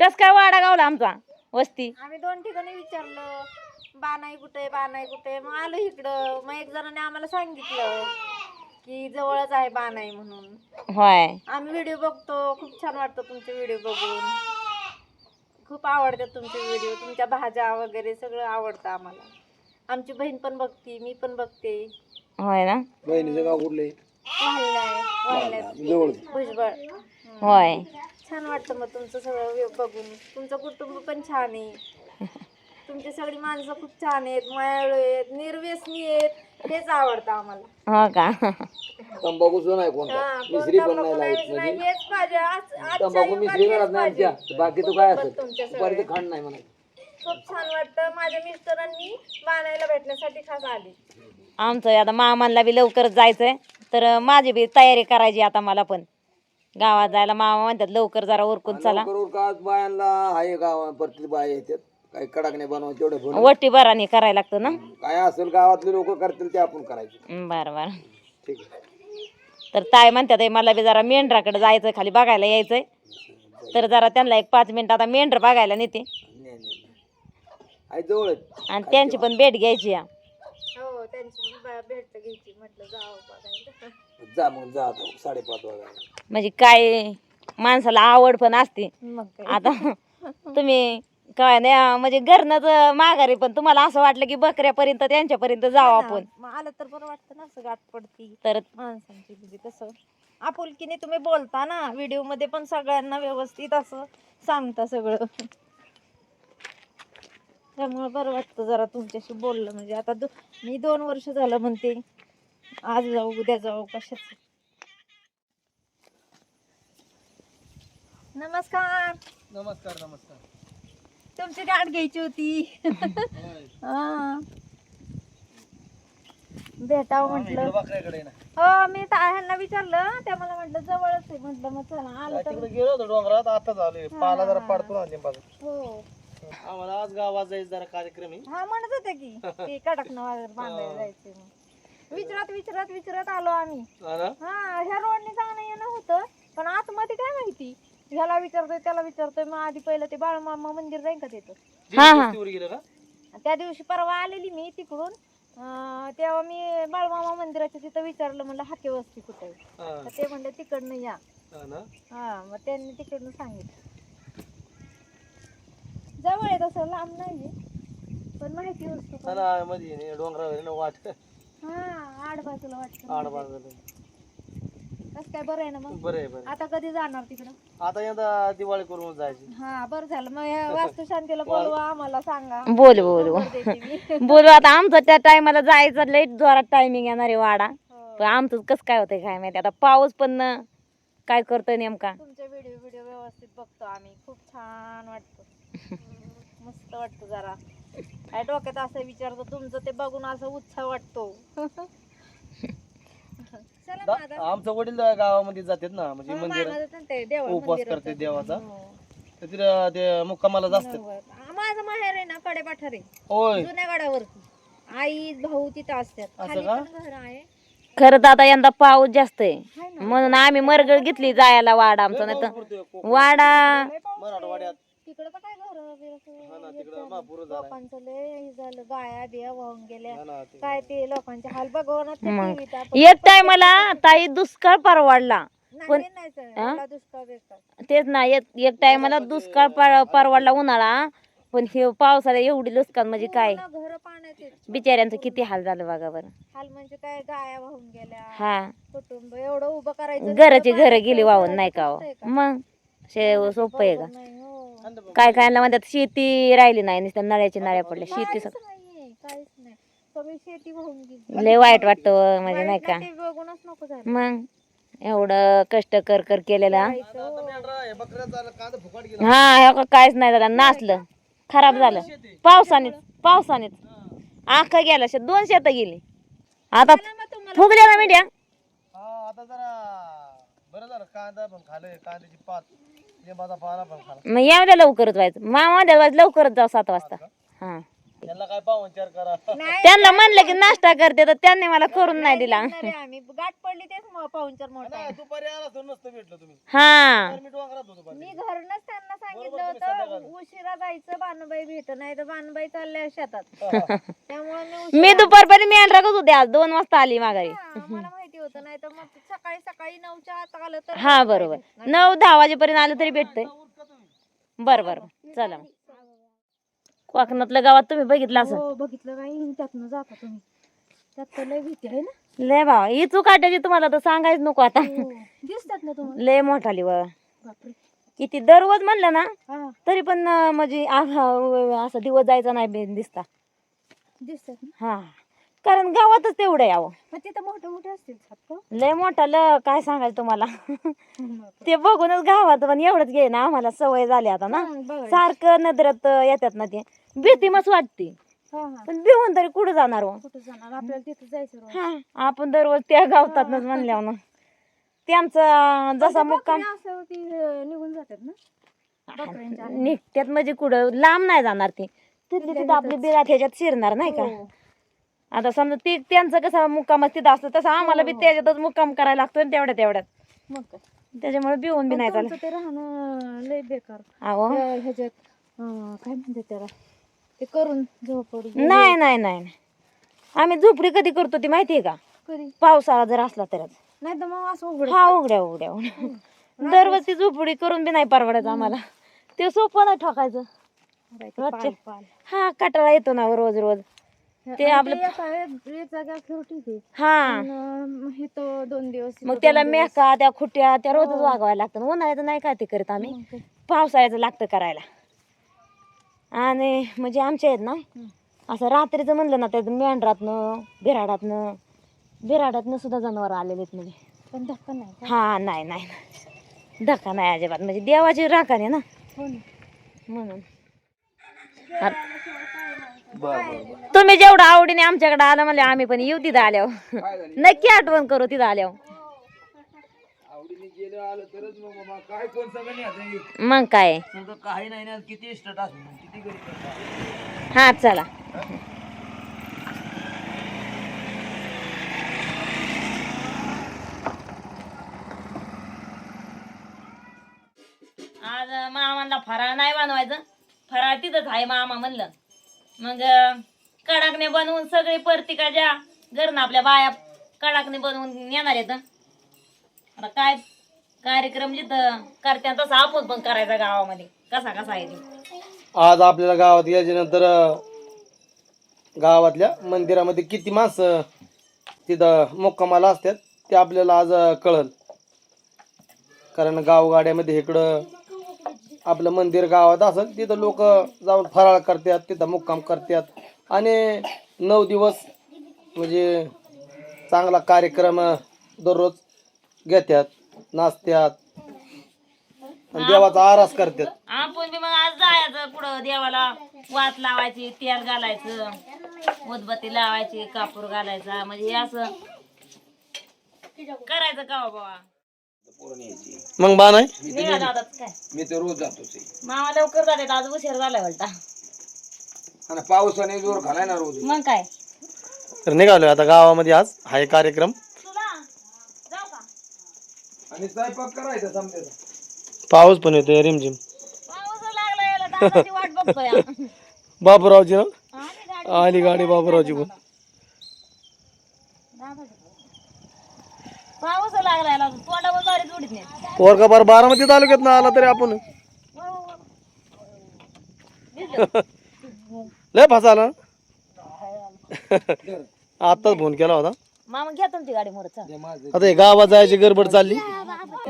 कस काय वाडा गावला आमचा वस्ती? आम्ही दोन ठिकाणी विचारलं बानाई कुठे बानाई कुठे? मग आलो इकडं. मग एक जणाने आम्हाला सांगितलं की जवळच आहे बानाई म्हणून. होय. आम्ही व्हिडिओ बघतो. खूप छान वाटतं तुमचे व्हिडिओ बघून. खूप आवडतात तुमचे व्हिडिओ तुमच्या भाज्या वगैरे सगळं आवडतं आम्हाला. आमची बहीण पण बघते मी पण बघते. होय ना? बहिणीचं गाव कुठलं आहे? जवळ भुजबळ. होय. छान वाटतं मग तुमचं सगळं व्य- बघून. तुमचं कुटुंब पण छान आहे. तुमची सगळी माणसं खूप छान आहेत मायाळू आहेत निर्व्यसनी आहेत हेच आवडतं आम्हाला. हो का? तंबाखू सुद्धा नाही कोणता. हा, मिसरी पण तंबाखू नाही नाही, लाईत नाही, म्हणजे हेच पाहिजे आज- आजच्या तंबाखू युगात मिसरी हेच घरात नाही पाहिजे. आमच्या बाकी तो काय असेल? तुमच्या दुपारी सगळ्या. ते खांड नाही म्हणा खूप छान वाटतं. माझ्या मिस्टरांनी बाणायला भेटण्यासाठी खास आले. आमचं आता मामांना बी लवकरच जायचंय. तर माझी बी तयारी करायची आता मला पण. गावात जायला मामा म्हणतात लवकर जरा उरकून चला. लवकर बायांना आहे गावात प्रत्येक बाया येतात. काही कडक नाही बनवा तेवढे पण वट्टी बरानी करायला लागतं ना? काय असेल गावातले लोक करतील ते आपण करायचे. बरं बरं. ठीक आहे. तर ताई म्हणतात "ए, मला बी जरा मेंढराकडे जायचं खाली बघायला यायचंय. तर जरा त्यांना एक पाच मिनिट आता मेंढर बघायला नेते. नाही नाही नाही. आहे जवळच आणि त्यांची पण भेट घ्यायची या. हो त्यांची पण बा- भेट घ्यायची म्हटलं जावं बघायला. जा मग जा आता साडेपाच वाजता म्हणजे काय माणसाला आवड पण असते. मग काय. आता तुम्ही काय नाही म्हणजे घरनच माघारी पण तुम्हाला असं वाटलं की बकऱ्यापर्यंत त्यांच्यापर्यंत जाऊ आपण. मग आलं तर बरं वाटतं ना असं गाठ पडती. तर माणसांची म्हणजे कसं आपुलकीने तुम्ही बोलता ना व्हिडिओमध्ये पण सगळ्यांना व्यवस्थित असं सांगता सगळं. त्यामुळे बरं वाटतं जरा तुमच्याशी बोललं म्हणजे आता दो मी दोन वर्ष झालं म्हणते. आज जाऊ उद्या जाऊ कशाच? नमस्कार. नमस्कार नमस्कार. तुमची गाठ घ्यायची होती. हा. भेटावं म्हटलं. बकऱ्याकडे ना. हो मी तर ह्यांना विचारलं त्या मला म्हटलं जवळच आहे. म्हटलं मग चला आलं तर तिकडे गेलो होतो डोंगरात आता झालोय पाला जरा पाडतो ना लिंबाचा. हो. आम्हाला आज गावात जायचं जरा कार्यक्रम आहे. हा म्हणत होते की ते कडक बांधायला जायचे मग विचारत विचारत विचारत आलो आम्ही. हा? हा ह्या रोडने जाणं येणं होतं पण आतमध्ये काय माहिती? ह्याला विचारतोय त्याला विचारतोय मग आधी पहिलं ते बाळमामा मंदिर जाईन का तिथं? हा हा. वस्तीवर गेलं का? त्या दिवशी परवा आलेली मी तिकडून. तेव्हा मी बाळमामा मंदिराच्या तिथं विचारलं म्हणलं हाके वस्ती कुठे ते म्हणलं तिकडनं या. हा मग त्यांनी तिकडनं सांगितलं. जवळ आहे तसं लांब नाही पण माहिती नाही, डोंगरावर वाट. हा आड बाजूला वाटतं बाजूला. कसं काय बरं आहे ना मग? बरं आहे बरं आता कधी जाणार तिकडं? आता यंदा दिवाळी करून जायची. हा बरं झालं. मग या वास्तुशांतीला बोलवा आम्हाला सांगा. बोल बोल नंबर देते मी. बोलू आता आमचं त्या टायमाला जायचं लई जोरात टायमिंग येणार आहे वाडा. हो. पण आमचं कसं काय होतंय काय माहिती? आता पाऊस पण न काय करतोय नेमका? तुमचे व्हिडिओ व्हिडिओ व्यवस्थित बघतो आम्ही. खूप छान वाटतं. मस्त वाटतं जरा. काय डोक्यात असं विचारतो तुमचं ते बघून असं उत्साह वाटतो. चला मग आता. आमचं वडील गावामध्ये जातात ना म्हणजे हो, मंदिर ते उपवास मंदिराचं. करते देवाचा. हो. तर तिथं ते मुक्कामाला जास्त. आ, माझं माहेर आहे ना कडे पाठारे होय. जुन्या गडावरती. आई भाऊ तिथं असतात. खाली का? पण घर आहे. खरं तर आता यंदा पाऊस जास्त आहे. म्हणून आम्ही मरगळ घेतली जायला वाडा आमचा नाही तर वाडा मराठवाड्यात. तिकडं तर काय घर हा ना तिकडं महापूर झाला लोकांचं लय हे झालं गाया बिया वाहून गेल्या. हा ना, ते- काय ते लोकांचे हाल बघवणार मग. एक टायमाला ताई दुष्काळ परवडला. पण- नाही sir. हा? एवढा दुष्काळ बेकार तेच ना एक एक टायमाला दुष्काळ पर- परवडला उन्हाळा. पण हे पावसाला एवढी नुकसान म्हणजे काय? घर पाण्यात आहेत. बिचाऱ्यांचं किती हाल झालं बघा बरं. हाल म्हणजे काय गाया वाहून गेल्या. हा. कुटुंब एवढं उभं करायचं घराची घर गेली वाहून नाही का हो? मग सोपं आहे का? हो. काय कायला म्हणतात शेती राहिली नाही नुसत्या नळ्याची नळ्या पडल्या शेती सगळं. नाहीये, काहीच नाही. सगळी शेती वाहून गेली. लय वाईट वाटतं म्हणजे नाही का? ना ते बघूनच नको झालं. मग एवढं कष्ट कर कर केलेलं. हो. हे का काहीच नाही झालं नाचलं खराब झालं. पावसानेच पावसानेच. आखा गेला शे दोन शेत गेली. आता फुगल्या ना मीडिया. हा आता जरा बरं झालं कांदा पण कांद्याची पात. लिंबाचा पाला पण खाला. मग या उद्या लवकरच व्हायचं. मामा उद्या व्हायचं लवकरच जाऊ सात वाजता. हा त्यांना काय पाहुणचार करा. नाही त्यांना म्हणलं की नाश्ता करते तर त्यांनी मला करून नाही दिला. येणार आहे आम्ही. गाठ पडली तेच मग पाहुणचार मोठा आहे. नाही, दुपारी आला तर नसतं भेटलं तुम्ही. हा. तर मी डोंगरात होतो दुपारी. मी घरनच त्यांना सांगितलं होतं उशिरा जायचं बानुबाई भेट नाही तर बानुबाई चालल्या शेतात. त्यामुळे मी दुपारपर्यंत मी राखत होते आज. दोन वाजता आली माघारी. मला होतं नाही तर मग सकाळी सकाळी नऊच्या आत आलं तर हा बरोबर. नऊ दहा वाजेपर्यंत आलं तरी भेटतंय. बरं बरं चला मग. कोकणातल्या गावात तुम्ही बघितलं असं? हो बघितलं काही त्यातनं जाता तुम्ही. त्यात तर लय भीती आहे ना. लय भावा. ही तुम्हाला तर सांगायच नको आता. दिसतात ना तुम्हाला. लय मोठा लिवा बापरे. किती दररोज म्हणलं ना हा. तरी पण अं, म्हणजे आ- असं दिवस जायचा नाही बे- दिसता. दिसतात ना. हा. कारण गावातच तेवढं यावं मग तिथं मोठे मोठे असतील छाप? लय मोठा ल काय सांगायचं तुम्हाला? ते बघूनच गावात पण एवढंच घे ना आम्हाला सवय झाली आता ना. सारखं नजरात येतात ना ते. भीती मस्त वाटते. हा हा. पण भिवून तरी कुठं जाणार हो? कुठं जाणार? आपल्याला तिथं जायचं रोज. हा आपण दररोज त्या गावतातच म्हणल्यावर ना. त्यांचा जसा मुक्काम बकऱ्या असं ती अं, निघून जातात ना? बकऱ्यांच्या निघत्यात म्हणजे कुठं लांब नाही जाणार ते. तिथली तिथं आपली बिरात ह्याच्यात शिरणार नाही का? हो. आता समजा ते त्यांचं कसं मुक्काम तिथं असतं तसं आम्हाला बी त्याच्यातच मुक्काम करायला लागतो ना तेवढ्या तेवढ्यात. मग काय? त्याच्यामुळे भिवून बी नाही चालत. तुमचं ते राहणं लय बेकार. अहो त्या ह्याच्यात अं, काय म्हणतात त्याला? ते करून झोपड नाही नाही नाही नाही. आम्ही झोपडी कधी करतो ती माहितीये का? कधी? पावसाळा जर असला तरच. नाही तर मग असं उघड. हा उघड्या उघड्या उघड्या. दररोज ती झोपडी करून बी नाही परवडायचं आम्हाला. ते सोपं नाही ठोकायचं. रोजचे. हा कटाळा येतो ना रोज रोज. ते आपलं हा. हे तो दोन दिवस मग त्याला मेका त्या खुट्या त्या रोजच वागवायला लागतं उन्हाळ्याचं नाही काय ते करत आम्ही. पावसाळ्याचं लागतं करायला. आणि म्हणजे आमच्या आहेत ना असं रात्रीचं म्हणलं ना त्यात मेंढरातनं बिराडातनं बिराडातनं सुद्धा जनावर आलेले आहेत म्हणजे. पण धक्का नाही का? हा नाही नाही. धक्का नाही अजिबात. म्हणजे देवाची राखण आहे ना. हो ना. म्हणून. तुम्ही जेवढं आवडीने आमच्याकडे आलं म्हणजे आम्ही पण येऊ तिथं आल्यावर. नक्की आठवण करू तिथं आल्यावर. काय कोण सगळं नाही आता मग काय? समजा काही नाही ना किती स्टेटस किती गरीब करतात. हा चला. आज मामाला फराळ नाही बनवायचं. फराळ तिथंच आहे मामा म्हणलं. मग अं, कडाकणे बनवून सगळे परतिकाच्या घरनं आपल्या बाया कडाकणे बनवून येणार आहेत आता काय कार्यक्रम जिथं करत्या तसा आपण पण करायचा गावामध्ये. कसा कसा आहे ते? आज आपल्याला गावात याच्यानंतर गावातल्या मंदिरामध्ये किती माणसं तिथं मुक्कामाला असतात ते आपल्याला आज कळल. कारण गावगाड्यामध्ये इकडं आपलं मंदिर गावात असेल तिथं लोक जाऊन फराळ करतात तिथं मुक्काम करतात. आणि नऊ दिवस म्हणजे चांगला कार्यक्रम दररोज घेतात नाचतात. आणि देवाचा आरास करतात. आपण बी मग आज जायचं पुढं देवाला वात लावायची तेल घालायचं उदबत्ती लावायची कापूर घालायचा म्हणजे हे असं करायचं का हो बाबा? मग बा नाही? निघा दादा काय? मी तर रोज मामा लवकर जाते आज उशीर आणि पावसाने जोर घालाय ना रोज. मग काय? तर निघालो आता गावामध्ये आज हा एक कार्यक्रम. तुला जाऊ का? आणि स्वयंपाक करायचा समजायचा पाऊस पण येतोय रिमझिम. पाऊस लागला याला दादाची वाट बघतोय बाबूरावची ना? आली गाडी बाबूरावची पण. पाऊस लागला याला तोंडावर बारी जोडीत नाही. पोरगा बार बारामती तालुक्यात ना आला तरी आपण. लय फसाला आताच फोन केला होता. मामा घ्या तुमची गाडी आता हे गावात जायची गडबड चालली.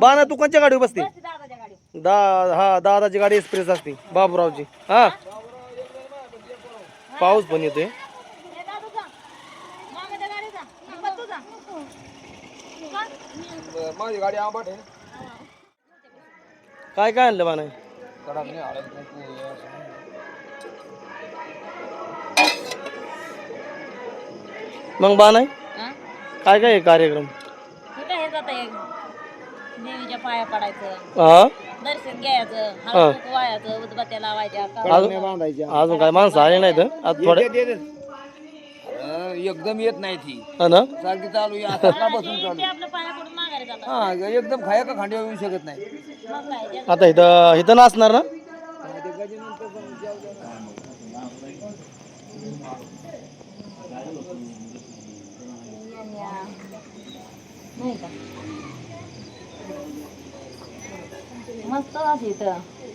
बाना तू कोणच्या गाडीवर बसते? दादाच्या गाडी दा हा दादाची गाडी एक्सप्रेस असते बाबूरावची. हा. पाऊस पण येतोय दादू जा मामाच्या गाडी जा नंबर तू जा माझी गाडी आंबट आहे. काय काय आणलं बाना कडक नाही हळद कुंकू हे असं. मग बाना? हा? काय काय आहे कार्यक्रम? काय हे? जात देवीच्या पाया पडायचं हा दर्शन घ्यायचं हळद कुंकू वाहायचं उदबत्त्या लावायच्या अजून अजून काय माणसं आले नाहीत आज थोडे येते, येते. एकदम येत नाही ती. सारखी चालू आहे, आता बसून चालू हा एकदम खाया का खांडीवर येऊ शकत नाही. आता इथं इथं ना? असणार ना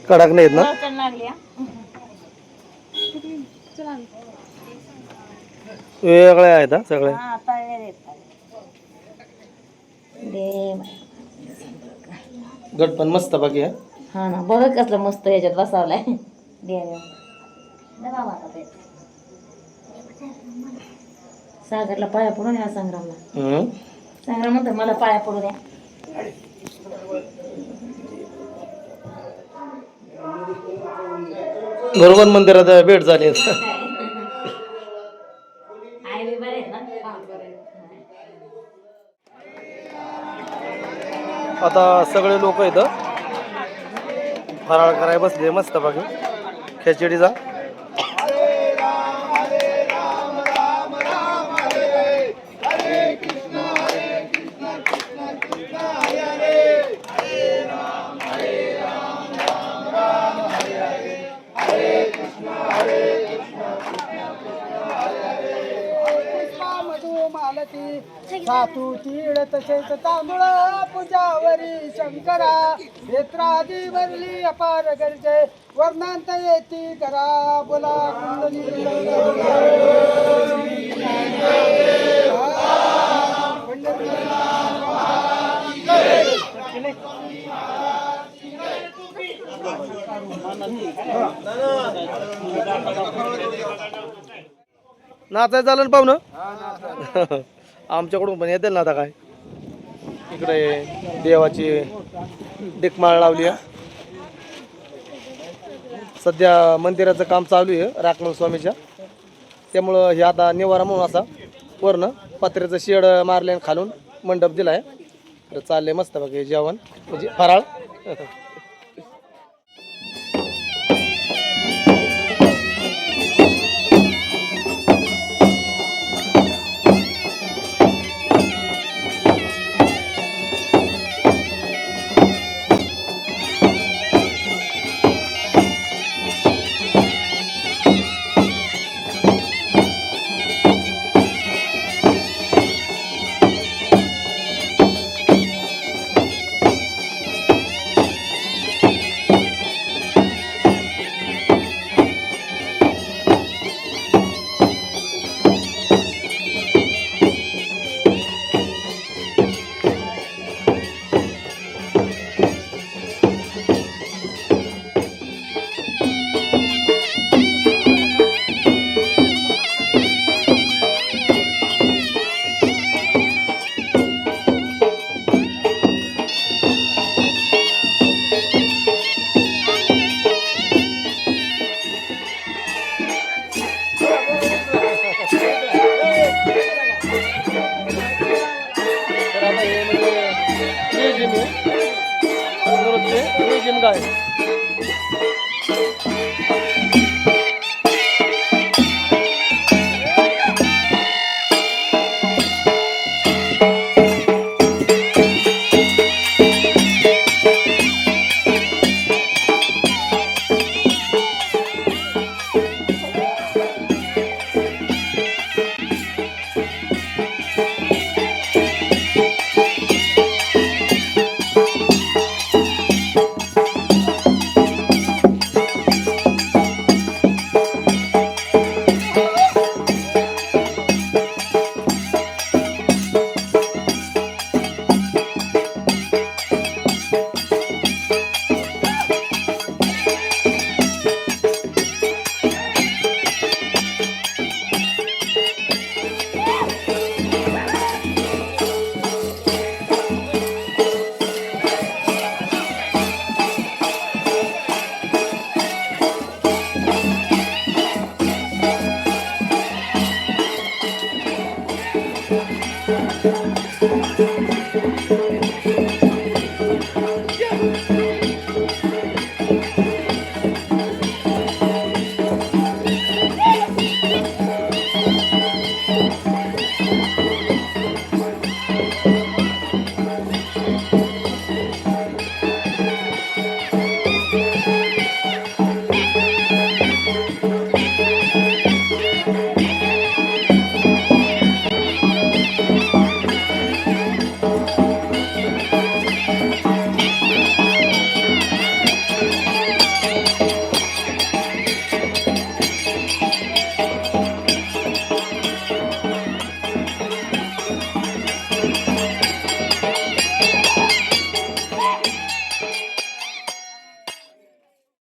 कडक नाहीत ना? लागली वेगळे आहेत हा हा. गट पण मस्त बाकी आहे. हा ना बघ कसलं मस्त ह्याच्यात बसावलाय. सागरला पाया पडून या संग्रामला. हम्म. संग्राम म्हणतो मला पाया पडू द्या घरोबन मंदिरात भेट झाली. आता सगळे लोक इथं फराळ करायला बसले मस्त बाकी खिचडीचा. तसेच तांदूळ पूजावरी शंकरा नेत्रादी वरली अपार गरजे. वर्णांत येती करा बोला कुंडली. नाचायचं झालं ना पाहुणं? आमच्याकडून पण येतील ना आता काय? इकडे देवाची डेकमाळ लावली आहे. सध्या मंदिराचं काम चालू आहे राखमल स्वामीच्या. त्यामुळं हे आता निवारा म्हणून असा वरनं पत्र्याचं शेड मारले आणि खालून मंडप दिला आहे तर आहे मस्त बघ हे जेवण. म्हणजे फराळ.